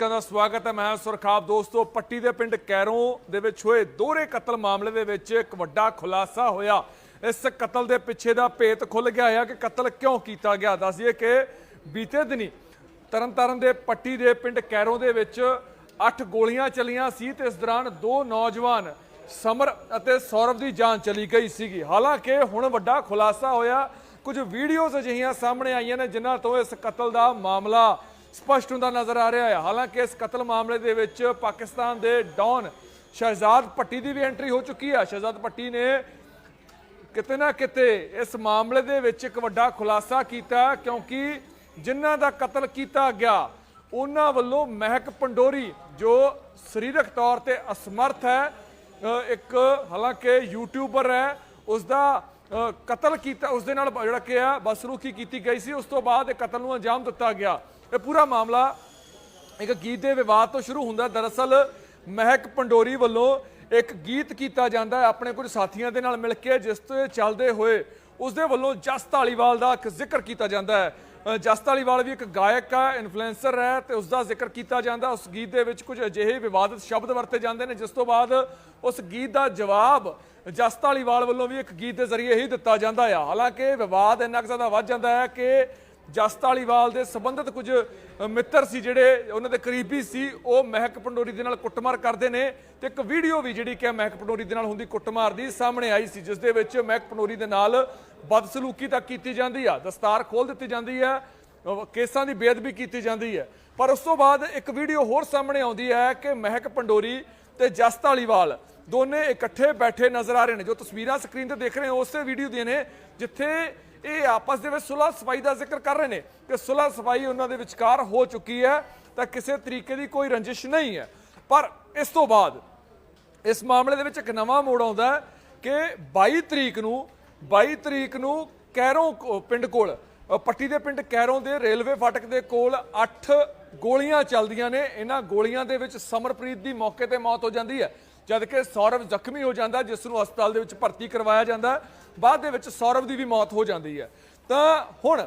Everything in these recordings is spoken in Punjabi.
ਦਰਸ਼ਕਾਂ ਦਾ ਸਵਾਗਤ ਹੈ। ਮੈਂ ਸੁਰਖਾਬ। ਦੋਸਤੋ, ਪੱਟੀ ਦੇ ਪਿੰਡ ਕੈਰੋਂ ਦੇ ਵਿੱਚ ਹੋਏ ਦੋਹਰੇ ਕਤਲ ਮਾਮਲੇ ਦੇ ਵਿੱਚ ਇੱਕ ਵੱਡਾ ਖੁਲਾਸਾ ਹੋਇਆ। ਇਸ ਕਤਲ ਦੇ ਪਿੱਛੇ ਦਾ ਭੇਤ ਖੁੱਲ ਗਿਆ ਹੈ ਕਿ ਕਤਲ ਕਿਉਂ ਕੀਤਾ ਗਿਆ? ਦੱਸਿਏ ਕਿ ਬੀਤੇ ਦਿਨੀ ਤਰਨਤਾਰਨ ਦੇ ਪੱਟੀ ਦੇ ਪਿੰਡ ਕੈਰੋਂ ਦੇ ਵਿੱਚ 8 ਗੋਲੀਆਂ ਚਲੀਆਂ ਸੀ ਤੇ ਇਸ ਦੌਰਾਨ ਦੋ ਨੌਜਵਾਨ ਸਮਰ ਅਤੇ ਸੌਰਵ ਦੀ ਜਾਨ ਚਲੀ ਗਈ ਸੀਗੀ। ਹਾਲਾਂਕਿ ਹੁਣ ਵੱਡਾ ਖੁਲਾਸਾ ਹੋਇਆ। ਕੁਝ ਵੀਡੀਓਜ਼ ਅਜਿਹੀਆਂ ਸਾਹਮਣੇ ਆਈਆਂ ਨੇ ਜਿਨ੍ਹਾਂ ਤੋਂ ਇਸ ਕਤਲ ਦਾ ਮਾਮਲਾ ਸਪਸ਼ਟ ਹੁੰਦਾ ਨਜ਼ਰ ਆ ਰਿਹਾ ਹੈ। ਹਾਲਾਂਕਿ ਇਸ ਕਤਲ ਮਾਮਲੇ ਦੇ ਵਿੱਚ ਪਾਕਿਸਤਾਨ ਦੇ ਡੌਨ ਸ਼ਹਿਜ਼ਾਦ ਪੱਟੀ ਦੀ ਵੀ ਐਂਟਰੀ ਹੋ ਚੁੱਕੀ ਹੈ ਸ਼ਹਿਜ਼ਾਦ ਪੱਟੀ ਨੇ ਕਿਤੇ ਨਾ ਕਿਤੇ ਇਸ ਮਾਮਲੇ ਦੇ ਵਿੱਚ ਇੱਕ ਵੱਡਾ ਖੁਲਾਸਾ ਕੀਤਾ ਕਿਉਂਕਿ ਜਿਨ੍ਹਾਂ ਦਾ ਕਤਲ ਕੀਤਾ ਗਿਆ, ਉਹਨਾਂ ਵੱਲੋਂ ਮਹਿਕ ਪੰਡੋਰੀ, ਜੋ ਸਰੀਰਕ ਤੌਰ ਤੇ ਅਸਮਰਥ ਹੈ ਇੱਕ ਹਾਲਾਂਕਿ ਯੂਟਿਊਬਰ ਹੈ ਉਸ ਦਾ ਕਤਲ ਕੀਤਾ ਉਸ ਦੇ ਨਾਲ ਜਿਹੜਾ ਕਿ ਹੈ ਬਸਰੂਖੀ ਕੀਤੀ ਗਈ ਸੀ। ਉਸ ਤੋਂ ਬਾਅਦ ਇਹ ਕਤਲ ਨੂੰ ਅੰਜਾਮ ਦਿੱਤਾ ਗਿਆ। ਇਹ ਪੂਰਾ ਮਾਮਲਾ ਇੱਕ ਗੀਤ ਦੇ ਵਿਵਾਦ ਤੋਂ ਸ਼ੁਰੂ ਹੁੰਦਾ ਦਰਅਸਲ ਮਹਿਕ ਪੰਡੋਰੀ ਵੱਲੋਂ ਇੱਕ ਗੀਤ ਕੀਤਾ ਜਾਂਦਾ ਹੈ ਆਪਣੇ ਕੁਝ ਸਾਥੀਆਂ ਦੇ ਨਾਲ ਮਿਲ ਕੇ, ਜਿਸ ਤੇ ਚੱਲਦੇ ਹੋਏ ਉਸ ਦੇ ਵੱਲੋਂ ਜਸ ਧਾਲੀਵਾਲ ਦਾ ਇੱਕ ਜ਼ਿਕਰ ਕੀਤਾ ਜਾਂਦਾ ਹੈ। ਜਸ ਧਾਲੀਵਾਲ ਵੀ ਇੱਕ ਗਾਇਕ ਹੈ ਇਨਫਲੂਐਂਸਰ ਹੈ ਤੇ ਉਸ ਦਾ ਜ਼ਿਕਰ ਕੀਤਾ ਜਾਂਦਾ ਉਸ ਗੀਤ ਦੇ ਵਿੱਚ ਕੁਝ ਅਜਿਹੇ ਵਿਵਾਦਤ ਸ਼ਬਦ ਵਰਤੇ ਜਾਂਦੇ ਨੇ, ਜਿਸ ਤੋਂ ਬਾਅਦ ਉਸ ਗੀਤ ਦਾ ਜਵਾਬ ਜਸ ਧਾਲੀਵਾਲ ਵੱਲੋਂ ਵੀ ਇੱਕ ਗੀਤ ਦੇ ਜ਼ਰੀਏ ਹੀ ਦਿੱਤਾ ਜਾਂਦਾ ਹੈ। ਹਾਲਾਂਕਿ ਵਿਵਾਦ ਇੰਨਾ ਕੁ ਜ਼ਿਆਦਾ ਵੱਧ ਜਾਂਦਾ ਹੈ ਕਿ ਜਸਤਾਲੀਵਾਲ ਦੇ ਸੰਬੰਧਿਤ ਕੁਝ ਮਿੱਤਰ ਸੀ ਜਿਹੜੇ ਉਹਨਾਂ ਦੇ ਕਰੀਬੀ ਸੀ, ਉਹ ਮਹਿਕ ਪੰਡੋਰੀ ਦੇ ਨਾਲ ਕੁੱਟਮਾਰ ਕਰਦੇ ਨੇ ਤੇ ਇੱਕ ਵੀਡੀਓ ਵੀ ਜਿਹੜੀ ਕਿ ਮਹਿਕ ਪੰਡੋਰੀ ਦੇ ਨਾਲ ਹੁੰਦੀ ਕੁੱਟਮਾਰ ਦੀ ਸਾਹਮਣੇ ਆਈ ਸੀ, ਜਿਸ ਦੇ ਵਿੱਚ ਮਹਿਕ ਪੰਡੋਰੀ ਦੇ ਨਾਲ ਬਦਸਲੂਕੀ ਤੱਕ ਕੀਤੀ ਜਾਂਦੀ ਆ, ਦਸਤਾਰ ਖੋਲ ਦਿੱਤੀ ਜਾਂਦੀ ਹੈ ਕੇਸਾਂ ਦੀ ਬੇਅਦਬੀ ਕੀਤੀ ਜਾਂਦੀ ਹੈ ਪਰ ਉਸ ਤੋਂ ਬਾਅਦ ਇੱਕ ਵੀਡੀਓ ਹੋਰ ਸਾਹਮਣੇ ਆਉਂਦੀ ਹੈ ਕਿ ਮਹਿਕ ਪੰਡੋਰੀ ਤੇ ਜਸਤਾਲੀਵਾਲ ਦੋਨੇ ਇਕੱਠੇ ਬੈਠੇ ਨਜ਼ਰ ਆ ਰਹੇ ਨੇ। ਜੋ ਤਸਵੀਰਾਂ ਸਕਰੀਨ ਤੇ ਦੇਖ ਰਹੇ ਹੋ, ਉਸੇ ਵੀਡੀਓ ਦੀਆਂ ਨੇ, ਜਿੱਥੇ ਇਹ ਆਪਸ ਦੇ ਵਿੱਚ ਸੁਲਹ ਸਫ਼ਾਈ ਦਾ ਜ਼ਿਕਰ ਕਰ ਰਹੇ ਨੇ ਕਿ ਸੁਲਹ ਸਫ਼ਾਈ ਉਹਨਾਂ ਦੇ ਵਿਚਕਾਰ ਹੋ ਚੁੱਕੀ ਹੈ, ਤਾਂ ਕਿਸੇ ਤਰੀਕੇ ਦੀ ਕੋਈ ਰੰਜਿਸ਼ ਨਹੀਂ ਹੈ। ਪਰ ਇਸ ਤੋਂ ਬਾਅਦ ਇਸ ਮਾਮਲੇ ਦੇ ਵਿੱਚ ਇੱਕ ਨਵਾਂ ਮੋੜ ਆਉਂਦਾ ਕਿ 22 ਤਰੀਕ ਨੂੰ 22 ਤਰੀਕ ਨੂੰ ਕੈਰੋਂ ਪਿੰਡ ਕੋਲ ਪੱਟੀ ਦੇ ਪਿੰਡ ਕੈਰੋਂ ਦੇ ਰੇਲਵੇ ਫਾਟਕ ਦੇ ਕੋਲ 8 ਗੋਲੀਆਂ ਚੱਲਦੀਆਂ ਨੇ। ਇਹਨਾਂ ਗੋਲੀਆਂ ਦੇ ਵਿੱਚ ਸਮਰਪ੍ਰੀਤ ਦੀ ਮੌਕੇ ਤੇ ਮੌਤ ਹੋ ਜਾਂਦੀ ਹੈ। ਜਦ ਕਿ ਸੌਰਵ ਜ਼ਖਮੀ ਹੋ ਜਾਂਦਾ, ਜਿਸ ਨੂੰ ਹਸਪਤਾਲ ਦੇ ਵਿੱਚ ਭਰਤੀ ਕਰਵਾਇਆ ਜਾਂਦਾ, ਬਾਅਦ ਦੇ ਵਿੱਚ ਸੌਰਵ ਦੀ ਵੀ ਮੌਤ ਹੋ ਜਾਂਦੀ ਹੈ। ਤਾਂ ਹੁਣ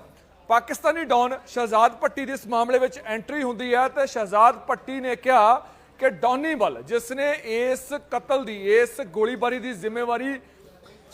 ਪਾਕਿਸਤਾਨੀ ਡੌਨ ਸ਼ਹਜ਼ਾਦ ਪੱਟੀ ਦੇ ਇਸ ਮਾਮਲੇ ਵਿੱਚ ਐਂਟਰੀ ਹੁੰਦੀ ਹੈ ਤੇ ਸ਼ਹਜ਼ਾਦ ਪੱਟੀ ਨੇ ਕਿਹਾ ਕਿ ਡੌਨੀ ਵੱਲ, ਜਿਸ ਨੇ ਇਸ ਕਤਲ ਦੀ, ਇਸ ਗੋਲੀਬਾਰੀ ਦੀ ਜ਼ਿੰਮੇਵਾਰੀ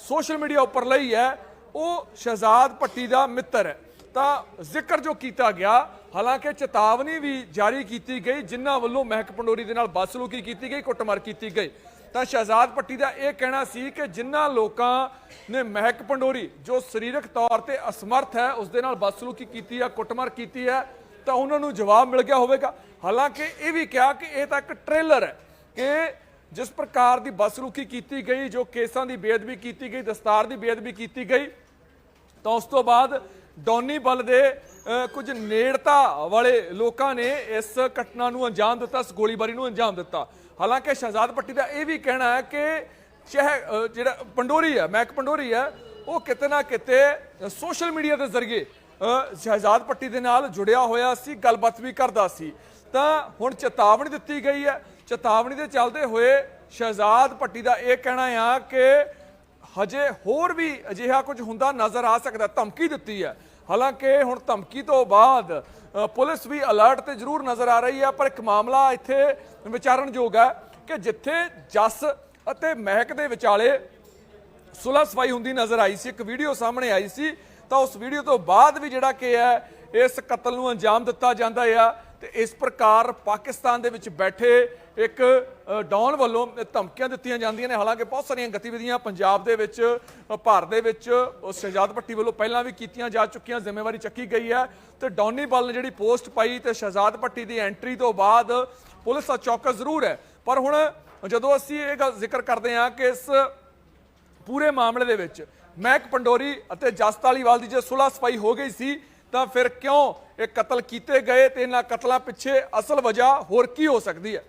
ਸੋਸ਼ਲ ਮੀਡੀਆ ਉੱਪਰ ਲਈ ਹੈ, ਉਹ ਸ਼ਹਜ਼ਾਦ ਪੱਟੀ ਦਾ ਮਿੱਤਰ ਹੈ। ਤਾਂ ਜ਼ਿਕਰ ਜੋ ਕੀਤਾ ਗਿਆ, ਹਾਲਾਂਕਿ ਚੇਤਾਵਨੀ ਵੀ ਜਾਰੀ ਕੀਤੀ ਗਈ, ਜਿਨ੍ਹਾਂ ਵੱਲੋਂ ਮਹਿਕ ਪੰਡੋਰੀ ਦੇ ਨਾਲ ਬਦਸਲੂਕੀ ਕੀਤੀ ਗਈ, ਕੁੱਟਮਾਰ ਕੀਤੀ ਗਈ। ਤਾਂ ਸ਼ਹਿਜ਼ਾਦ ਪੱਟੀ ਦਾ ਇਹ ਕਹਿਣਾ ਸੀ ਕਿ ਜਿਨ੍ਹਾਂ ਲੋਕਾਂ ਨੇ ਮਹਿਕ ਪੰਡੋਰੀ, ਜੋ ਸਰੀਰਕ ਤੌਰ ਤੇ ਅਸਮਰਥ ਹੈ, ਉਸ ਦੇ ਨਾਲ ਬਦਸਲੂਕੀ ਕੀਤੀ ਹੈ ਕੁੱਟਮਾਰ ਕੀਤੀ ਹੈ, ਤਾਂ ਉਹਨਾਂ ਨੂੰ ਜਵਾਬ ਮਿਲ ਗਿਆ ਹੋਵੇਗਾ। ਹਾਲਾਂਕਿ ਇਹ ਵੀ ਕਿਹਾ ਕਿ ਇਹ ਤਾਂ ਇੱਕ ਟ੍ਰੇਲਰ ਹੈ ਕਿ ਜਿਸ ਪ੍ਰਕਾਰ ਦੀ ਬਸਲੂਕੀ ਕੀਤੀ ਗਈ, ਜੋ ਕੇਸਾਂ ਦੀ ਬੇਅਦਬੀ ਕੀਤੀ ਗਈ, ਦਸਤਾਰ ਦੀ ਬੇਅਦਬੀ ਕੀਤੀ ਗਈ, ਤਾਂ ਉਸ ਤੋਂ ਬਾਅਦ ਡੌਨੀ ਬਲ ਦੇ ਕੁਝ ਨੇੜਤਾ ਵਾਲੇ ਲੋਕਾਂ ਨੇ ਇਸ ਘਟਨਾ ਨੂੰ ਅੰਜਾਮ ਦਿੱਤਾ ਇਸ ਗੋਲੀਬਾਰੀ ਨੂੰ ਅੰਜਾਮ ਦਿੱਤਾ। ਹਾਲਾਂਕਿ ਸ਼ਹਜ਼ਾਦ ਪੱਟੀ ਦਾ ਇਹ ਵੀ ਕਹਿਣਾ ਹੈ ਕਿ ਸ਼ਹਿ ਜਿਹੜਾ ਪੰਡੋਰੀ ਹੈ ਮੈਕ ਪੰਡੋਰੀ ਹੈ ਉਹ ਕਿਤੇ ਨਾ ਕਿਤੇ ਸੋਸ਼ਲ ਮੀਡੀਆ ਦੇ ਜ਼ਰੀਏ ਅ, ਸ਼ਹਿਜ਼ਾਦ ਪੱਟੀ ਦੇ ਨਾਲ ਜੁੜਿਆ ਹੋਇਆ ਸੀ ਗੱਲਬਾਤ ਵੀ ਕਰਦਾ ਸੀ। ਤਾਂ ਹੁਣ ਚੇਤਾਵਨੀ ਦਿੱਤੀ ਗਈ ਹੈ। ਚੇਤਾਵਨੀ ਦੇ ਚੱਲਦੇ ਹੋਏ ਸ਼ਹਿਜ਼ਾਦ ਪੱਟੀ ਦਾ ਇਹ ਕਹਿਣਾ ਆ ਕਿ ਹਜੇ ਹੋਰ ਵੀ ਅਜਿਹਾ ਕੁਝ ਹੁੰਦਾ ਨਜ਼ਰ ਆ ਸਕਦਾ ਧਮਕੀ ਦਿੱਤੀ ਹੈ। ਹਾਲਾਂਕਿ ਹੁਣ ਧਮਕੀ ਤੋਂ ਬਾਅਦ ਪੁਲਿਸ ਵੀ ਅਲਰਟ ਤੇ ਜ਼ਰੂਰ ਨਜ਼ਰ ਆ ਰਹੀ ਹੈ ਪਰ ਇੱਕ ਮਾਮਲਾ ਇੱਥੇ ਵਿਚਾਰਨਯੋਗ ਹੈ ਕਿ ਜਿੱਥੇ ਜੱਸ ਅਤੇ ਮਹਿਕ ਦੇ ਵਿਚਾਲੇ ਸੁਲਹ ਸਫ਼ਾਈ ਹੁੰਦੀ ਨਜ਼ਰ ਆਈ ਸੀ, ਇੱਕ ਵੀਡੀਓ ਸਾਹਮਣੇ ਆਈ ਸੀ, ਤਾਂ ਉਸ ਵੀਡੀਓ ਤੋਂ ਬਾਅਦ ਵੀ ਜਿਹੜਾ ਕਿ ਹੈ ਇਸ ਕਤਲ ਨੂੰ ਅੰਜਾਮ ਦਿੱਤਾ ਜਾਂਦਾ ਆ ਤੇ ਇਸ ਪ੍ਰਕਾਰ ਪਾਕਿਸਤਾਨ ਦੇ ਵਿੱਚ ਬੈਠੇ ਇੱਕ ਅ, ਡੌਨ ਵੱਲੋਂ ਧਮਕੀਆਂ ਦਿੱਤੀਆਂ ਜਾਂਦੀਆਂ ਨੇ। ਹਾਲਾਂਕਿ ਬਹੁਤ ਸਾਰੀਆਂ ਗਤੀਵਿਧੀਆਂ ਪੰਜਾਬ ਦੇ ਵਿੱਚ ਭਾਰਤ ਦੇ ਵਿੱਚ ਸ਼ਹਿਜ਼ਾਦ ਸ਼ਹਜ਼ਾਦ ਪੱਟੀ ਵੱਲੋਂ ਪਹਿਲਾਂ ਵੀ ਕੀਤੀਆਂ ਜਾ ਚੁੱਕੀਆਂ ਜ਼ਿੰਮੇਵਾਰੀ ਚੱਕੀ ਗਈ ਹੈ ਤੇ ਡੌਨੀ ਬਲ ਨੇ ਜਿਹੜੀ ਪੋਸਟ ਪਾਈ ਤੇ ਸ਼ਹਿਜ਼ਾਦ ਪੱਟੀ ਦੀ ਐਂਟਰੀ ਤੋਂ ਬਾਅਦ ਪੁਲਿਸ ਦਾ ਚੌਕਸ ਜ਼ਰੂਰ ਹੈ। ਪਰ ਹੁਣ ਜਦੋਂ ਅਸੀਂ ਇਹ ਗੱਲ ਜ਼ਿਕਰ ਕਰਦੇ ਹਾਂ ਕਿ ਇਸ ਪੂਰੇ ਮਾਮਲੇ ਦੇ ਵਿੱਚ ਮਹਿਕ ਪੰਡੋਰੀ ਅਤੇ ਜਸਤਾਲੀਵਾਲ ਦੀ ਜੇ ਸੁਲਹ ਸਫ਼ਾਈ ਹੋ ਗਈ ਸੀ ਤਾਂ ਫਿਰ ਕਿਉਂ ਇਹ ਕਤਲ ਕੀਤੇ ਗਏ ਤੇ ਇਹਨਾਂ ਕਤਲਾਂ ਪਿੱਛੇ ਅਸਲ ਵਜ੍ਹਾ ਹੋਰ ਕੀ ਹੋ ਸਕਦੀ ਹੈ?